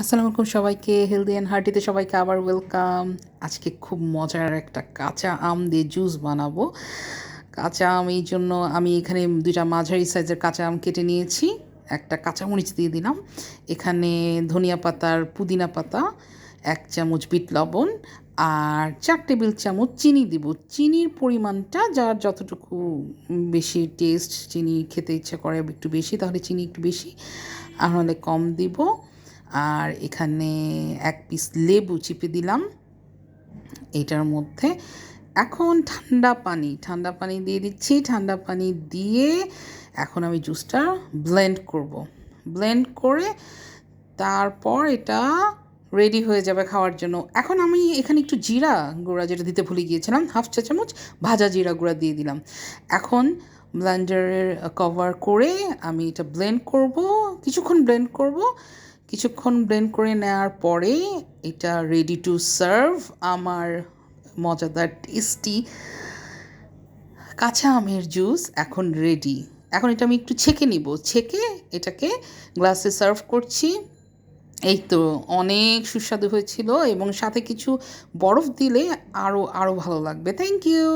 আসসালামু আলাইকুম সবাইকে হেলদি অ্যান্ড হার্টিতে সবাইকে আবার ওয়েলকাম আজকে খুব মজার একটা কাঁচা আম দিয়ে জুস বানাবো। কাঁচা আম এই জন্য আমি এখানে দুইটা মাঝারি সাইজের কাঁচা আম কেটে নিয়েছি। একটা কাঁচামরিচ দিয়ে দিলাম। এখানে ধনিয়া পাতার পুদিনা পাতা, এক চামচ বিট লবণ আর চার টেবিল চামচ চিনি দিব। চিনির পরিমাণটা যার যতটুকু বেশি টেস্ট চিনি খেতে ইচ্ছা করে একটু বেশি, তাহলে চিনি একটু বেশি, আর হলে কম দিব। আর এখানে এক পিস লেবু চিপে দিলাম। এটার মধ্যে এখন ঠান্ডা পানি ঠান্ডা পানি দিয়ে দিচ্ছি। ঠান্ডা পানি দিয়ে এখন আমি জুসটা ব্লেন্ড করব। ব্লেন্ড করে তারপর এটা রেডি হয়ে যাবে খাওয়ার জন্য। এখন আমি এখানে একটু জিরা গুঁড়া যেটা দিতে ভুলে গিয়েছিলাম হাফ চা চামচ ভাজা জিরা গুঁড়া দিয়ে দিলাম। এখন ব্লেন্ডারের কভার করে আমি এটা ব্লেন্ড করব, কিছুক্ষণ ব্লেন্ড করব। কিছুক্ষণ ব্লেন্ড করে নেওয়ার পরে এটা রেডি টু সার্ভ আমার মজাদার টেস্টি কাঁচা আমের জুস এখন রেডি এখন এটা আমি একটু ছেঁকে নিব। ছেঁকে এটাকে গ্লাসে সার্ভ করছি। এই তো অনেক সুস্বাদু হয়েছিল এবং সাথে কিছু বরফ দিলে আরও আরও ভালো লাগবে। Thank you